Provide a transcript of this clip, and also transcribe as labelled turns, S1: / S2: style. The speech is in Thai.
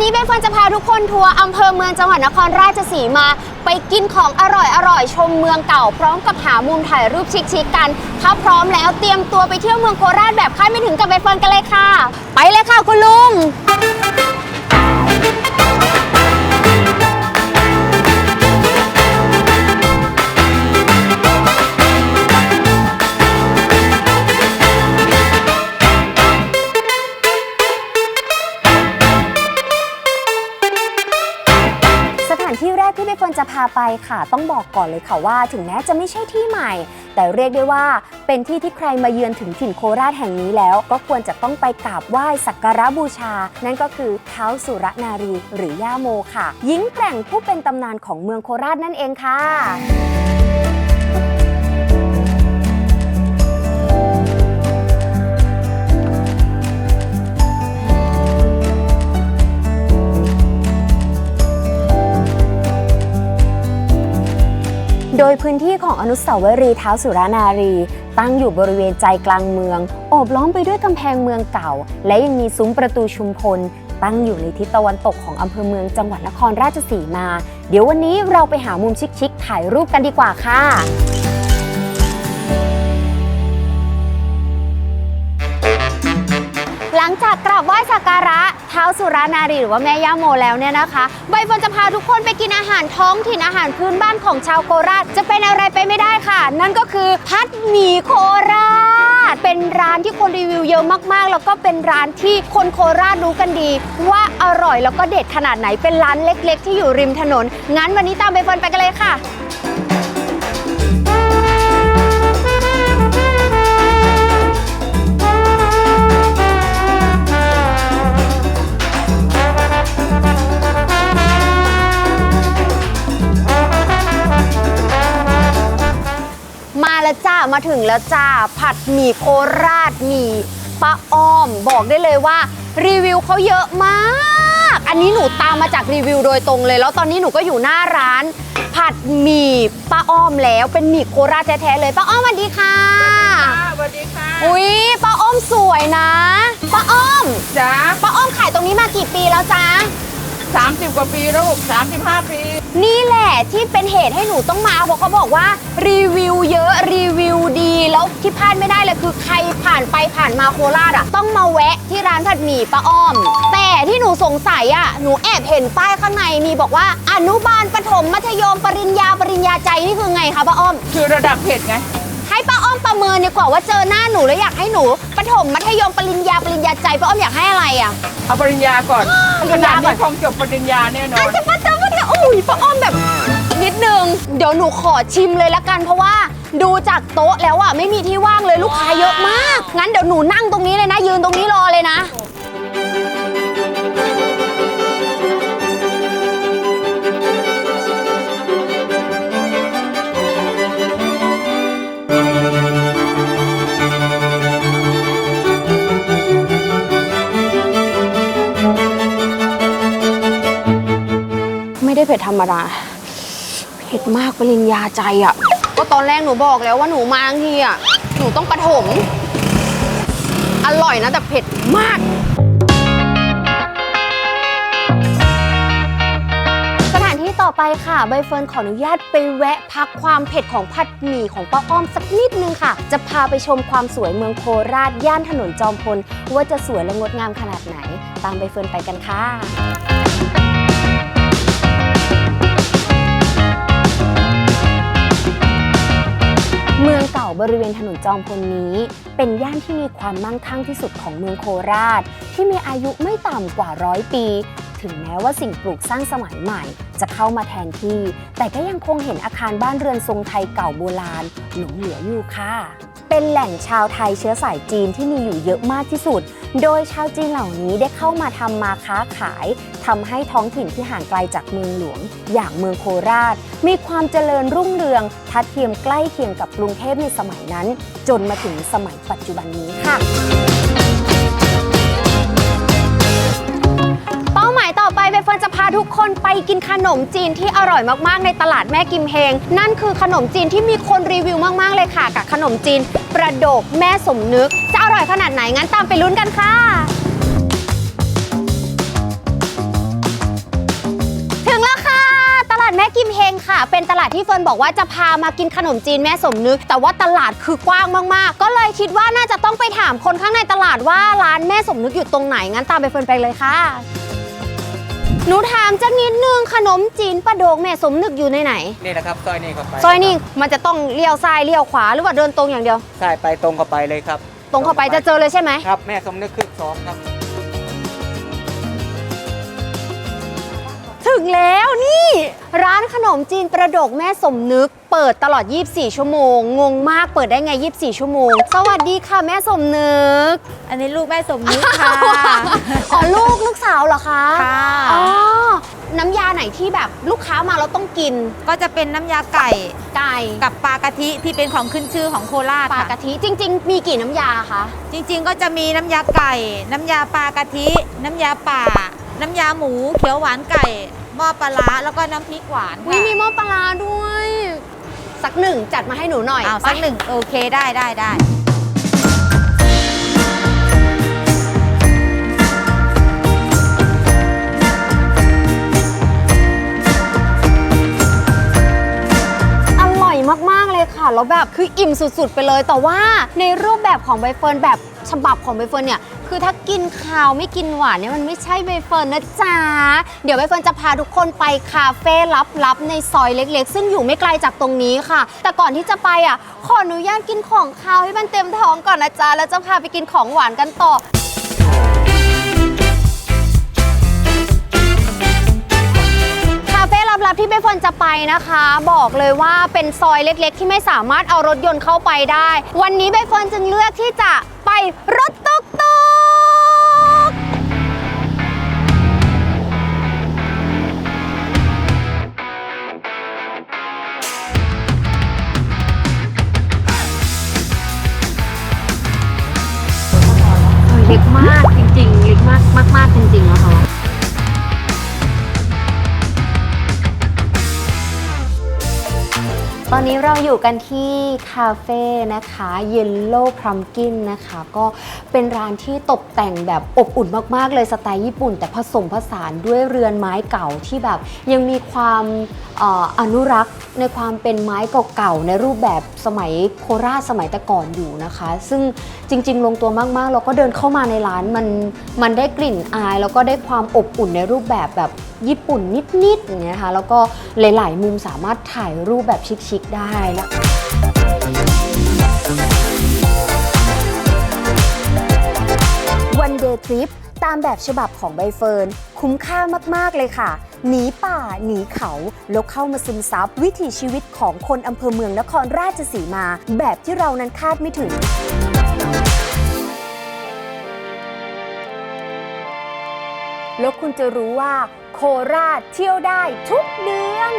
S1: นี้เบนเฟิร์นจะพาทุกคนทัวร์อำเภอเมืองจังหวัดนครราชสีมา ไปกินของอร่อยอร่อยชมเมืองเก่า พร้อมกับหามุมถ่ายรูปชิคๆกัน ถ้าพร้อมแล้วเตรียมตัวไปเที่ยวเมืองโคราชแบบคาดไม่ถึงกับเบนเฟิร์นกันเลยค่ะ ไปเลยค่ะคุณลุง ค่ะ ต้องบอกก่อนเลยค่ะว่า ถึงแม้จะไม่ใช่ที่ใหม่ แต่เรียกได้ว่า เป็นที่ที่ใครมาเยือนถึงถิ่นโคราชแห่งนี้แล้ว ก็ควรจะต้องไปกราบไหว้สักการะบูชา นั่นก็คือเท้าสุรนารีหรือย่าโมค่ะหญิงแกร่งผู้เป็นตำนานของเมืองโคราชนั่นเองค่ะ โดยพื้นที่ของอนุสาวรีย์เท้าสุรานารี ตั้งอยู่บริเวณใจกลางเมือง โอบล้อมไปด้วยกำแพงเมืองเก่า และยังมีซุ้มประตูชุมพล ตั้งอยู่ในทิศตะวันตกของอำเภอเมืองจังหวัดนครราชสีมา เดี๋ยววันนี้เราไปหามุมชิคๆถ่ายรูปกันดีกว่าค่ะหลังจากกราบไหว้สักการะ เท้าสุรานารีหรือว่าแม่ย่าโมแล้วเนี่ยนะคะใบเฟิร์นจะพาทุกคนไปกินอาหารท้องถิ่นอาหารพื้นบ้านของชาวโคราชจะเป็นอะไรไปไม่ได้ค่ะ นั่นก็คือพัดหมี่โคราช เป็นร้านที่คนรีวิวเยอะมากๆ แล้วก็เป็นร้านที่คนโคราชรู้กันดี ว่าอร่อยแล้วก็เด็ดขนาดไหนเป็นร้านเล็ก ๆ ที่อยู่ริมถนน งั้นวันนี้ตามใบเฟิร์นไปกันเลยค่ะ แล้วจ้ามาถึงแล้วจ้าผัดหมี่โคราชหมี่ป้าอ้อม บอกได้เลยว่า รีวิวเขาเยอะมาก อันนี้หนูตามมาจากรีวิวโดยตรงเลย แล้วตอนนี้หนูก็อยู่หน้าร้าน ผัดหมี่ป้าอ้อมแล้วเป็นหมี่โคราชแท้ๆเลยป้าอ้อมสวัสดีค่ะ
S2: สวัสดีค่ะ
S1: อุ้ยป้าอ้อมสวยนะป้าอ้อม
S2: จ๋า
S1: ป้าอ้อมขายตรงนี้มากี่ปีแล้วจ๊ะ
S2: สามสิบกว่าปีแล้วลูกสามสิบห้าปี
S1: นี่แหละที่เป็นเหตุให้หนูต้องมาเพราะเขาบอกว่ารีวิวเยอะรีวิวดี แล้วที่พลาดไม่ได้เลยคือใครผ่านไปผ่านมาโคราชอะ ต้องมาแวะที่ร้านผัดหมี่ป้าอ้อม แต่ที่หนูสงสัยอะหนูแอบเห็นป้ายข้างในมีบอกว่าอนุบาลประถมมัธยมปริญญาปริญญาใจนี่คือไงคะป้าอ้อม
S2: คือระดับเผ็ดไง
S1: ให้ป้าอ้อมประเมินดีกว่าว่าเจอหน้าหนูแล้วอยากให้หนูประถมมัธยมปริญญาปริญญาใจป้าอ้อมอยากให้อะไรอะ
S2: เอาปริญญาก่อน
S1: ปริ
S2: ข
S1: ญญา
S2: นาด
S1: ก่อน
S2: นี้คงจบปริญญาแน่นอ
S1: อาน จจะมาเจอว่าจะอุ้ยป้าอ้อมแบบนิดนึง เดี๋ยวหนูขอชิมเลยละกันเพราะว่า ดูจากโต๊ะแล้วอะไม่มีที่ว่างเลยลูกค้าเยอะมาก งั้นเดี๋ยวหนูนั่งตรงนี้เลยนะ ยืนตรงนี้รอเลยนะ ไม่ได้เผ็ดธรรมดา เผ็ดมากปริญญาใจอะ่ะ ก็ตอนแรกหนูบอกแล้วว่าหนูมาทั้งทีอะ หนูต้องประถม อร่อยนะแต่เผ็ดมาก สถานที่ต่อไปค่ะ ใบเฟิร์นขออนุญาตไปแวะพักความเผ็ดของผัดหมี่ของป้าอ้อมสักนิดนึงค่ะ จะพาไปชมความสวยเมืองโคราชย่านถนนจอมพล ว่าจะสวยและงดงามขนาดไหน ตามใบเฟิร์นไปกันค่ะ บริเวณถนนจอมพลนี้ เป็นย่านที่มีความมั่งคั่งที่สุดของเมืองโคราช ที่มีอายุไม่ต่ำกว่าร้อยปี ถึงแม้ว่าสิ่งปลูกสร้างสมัยใหม่ จะเข้ามาแทนที่ แต่ก็ยังคงเห็นอาคารบ้านเรือนทรงไทยเก่าโบราณหลงเหลืออยู่ค่ะ เป็นแหล่งชาวไทยเชื้อสายจีนที่มีอยู่เยอะมากที่สุด โดยชาวจีนเหล่านี้ได้เข้ามาทำมาค้าขายทำให้ท้องถิ่นที่ห่างไกลจากเมืองหลวง อย่างเมืองโคราช มีความเจริญรุ่งเรือง ทัดเทียมใกล้เคียงกับกรุงเทพในสมัยนั้น จนมาถึงสมัยปัจจุบันนี้ค่ะ ไปเบเฟิร์นจะพาทุกคนไปกินขนมจีนที่อร่อยมากๆ ในตลาดแม่กิมเฮง นั่นคือขนมจีนที่มีคนรีวิวมากๆเลยค่ะ กับขนมจีนประโดกแม่สมนึก จะอร่อยขนาดไหนงั้นตามไปลุ้นกันค่ะแม่กิมเฮงค่ะ เป็นตลาดที่เฟิร์นบอกว่าจะพามากินขนมจีนแม่สมนึก แต่ว่าตลาดคือกว้างมากๆ ก็เลยคิดว่าน่าจะต้องไปถามคนข้างในตลาดว่าร้านแม่สมนึกอยู่ตรงไหนงั้นตามไปเฟิร์นไปเลยค่ะ หนูถามจักนิดนึงขนมจีนประโดกแม่สมนึกอยู่ในไหน
S3: นี่นะครับซอยนี้เข้าไป
S1: ซอยนี้มันจะต้องเลี้ยวซ้ายเลี้ยวขวาหรือว่าเดินตรงอย่างเดียว
S3: ใช่ไปตรงเข้าไปเลยครับ
S1: ตรงเข้าไปจะเจอเลยใช่ไหม
S3: ครับแม่สมนึกคือสองครับ
S1: ถึงแล้วนี่ ร้านขนมจีนประดกแม่สมนึก เปิดตลอด 24 ชั่วโมง งงมากเปิดได้ไง 24 ชั่วโมง สวัสดีค่ะแม่สมนึก
S4: อันนี้ลูกแม่สมนึกค่ะ
S1: อ๋อลูกลูกสาวเหรอคะ
S4: ค่ะ
S1: อ๋อน้ำยาไหนที่แบบลูกค้ามาแล้วต้องกิน
S4: ก็จะเป็นน้ำยาไก่
S1: ไก่
S4: กับปลากะทิที่เป็นของขึ้นชื่อของโคราช
S1: ปลา
S4: ค่ะ
S1: กะทิจริง ๆ มีกี่น้ำยาคะ
S4: จริงๆ ก็จะมีน้ำยาไก่ น้ำยาปลากะทิ น้ำยาป่า น้ำยาหมู เขียวหวานไก่ หม้อปลาร้าแล้วก็น้ำพริกหวาน
S1: วิมีหม้อปลาร้าด้วย สักหนึ่งจัดมาให้หนูหน่อย
S4: อ้าวสักหนึ่งโอเคได้ได้ได้
S1: อร่อยมากๆเลยค่ะ แล้วแบบคืออิ่มสุดๆ ไปเลย แต่ว่าในรูปแบบของใบเฟิร์นแบบฉบับของใบเฟิร์นเนี่ย คือถ้ากินข้าวไม่กินหวานเนี่ยมันไม่ใช่ใบเฟิร์นนะจ๊ะ เดี๋ยวใบเฟิร์นจะพาทุกคนไปคาเฟ่ลับๆในซอยเล็กๆ ซึ่งอยู่ไม่ไกลจากตรงนี้ค่ะ แต่ก่อนที่จะไปอะขออนุญาตกินของคาวให้มันเต็มท้องก่อนนะจ๊ะแล้วจะพาไปกินของหวานกันต่อคาเฟ่ลับที่ใบเฟิร์นจะไปนะคะ บอกเลยว่าเป็นซอยเล็กๆ ที่ไม่สามารถเอารถยนต์เข้าไปได้ วันนี้ใบเฟิร์นจึงเลือกที่จะไปรถ เล็กมากจริงๆเล็กมากมากๆจริงๆนะคะ ตอนนี้เราอยู่กันที่คาเฟ่นะคะ Yellow Pumpkin นะคะ ก็เป็นร้านที่ตกแต่งแบบอบอุ่นมาก ๆ เลยสไตล์ญี่ปุ่น แต่ผสมผสานด้วยเรือนไม้เก่าที่แบบ ยังมีความออนุรักษ์ในความเป็นไม้เก่าๆในรูปแบบสมัยโคราชสมัยแต่ก่อนอยู่นะคะ ซึ่งจริง ๆ ลงตัวมากๆแล้วก็เดินเข้ามาในร้านมันมันได้กลิ่นอาย แล้วก็ได้ความอบอุ่นในรูปแบบแบบญี่ปุ่นนิดๆอย่างเงี้ยค่ะแล้วก็หลาย ๆ มุมสามารถถ่ายรูปแบบชิคๆได้แล้ววันเดย์ทริปตามแบบฉบับของใบเฟิร์นคุ้มค่ามาก ๆ เลยค่ะ หนีป่า หนีเขา แล้วเข้ามาซึมซับวิถีชีวิตของคนอำเภอเมืองนครราชสีมา แบบที่เรานั้นคาดไม่ถึงแล้วคุณจะรู้ว่า โคราชเที่ยวได้ทุกเดือน